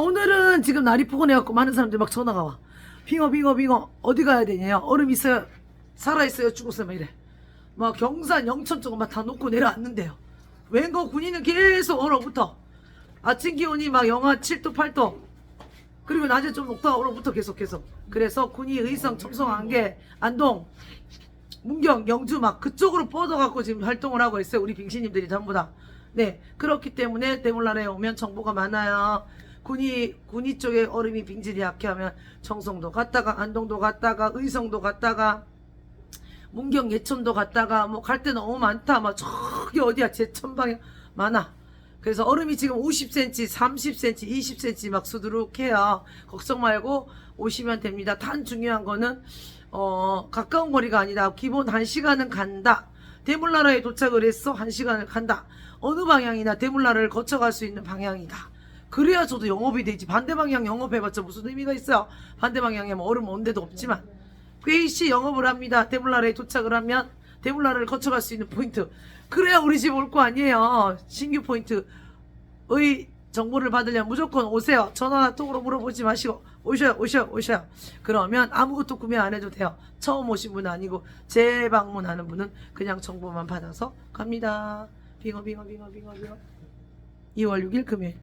오늘은 지금 날이 포근해갖고 많은 사람들이 막 전화가 와. 빙어 빙어 빙어 어디 가야 되냐? 얼음 있어요? 살아 있어요? 죽었어요? 막 이래. 막 경산 영천 쪽은 막다 놓고 내려왔는데요. 웬거 군인은 계속 얼어붙어. 아침 기온이 막 영하 7도 8도. 그리고 낮에 좀 녹다가 얼어붙어 계속 계속. 그래서 군이 의성 청송한 게 안동 문경, 영주 막 그쪽으로 뻗어갖고 지금 활동을 하고 있어요. 우리 빙신님들이 전부 다. 네. 그렇기 때문에 대물란에 오면 정보가 많아요. 군이, 군이 쪽에 얼음이 빙질이 약해 하면 청송도 갔다가 안동도 갔다가 의성도 갔다가 문경 예천도 갔다가 뭐 갈 데 너무 많다. 막 저기 어디야 제천 방향 많아. 그래서 얼음이 지금 50cm, 30cm, 20cm 막 수두룩해요. 걱정 말고 오시면 됩니다. 단 중요한 거는 어 가까운 거리가 아니다. 기본 1시간은 간다. 대물나라에 도착을 했어. 1시간을 간다. 어느 방향이나 대물나라를 거쳐갈 수 있는 방향이다. 그래야 저도 영업이 되지. 반대 방향 영업해봤자 무슨 의미가 있어요. 반대 방향에 뭐 얼음 온 데도 없지만. 괴이시 영업을 합니다. 대물나라에 도착을 하면 대물나라를 거쳐갈 수 있는 포인트. 그래야 우리 집 올 거 아니에요. 신규 포인트의 정보를 받으려면 무조건 오세요. 전화나 톡으로 물어보지 마시고 오셔요, 오셔요, 오셔요. 그러면 아무것도 구매 안 해도 돼요. 처음 오신 분 아니고 재방문하는 분은 그냥 정보만 받아서 갑니다. 빙어 빙어 빙어 빙어 빙어. 2월 6일 금요일.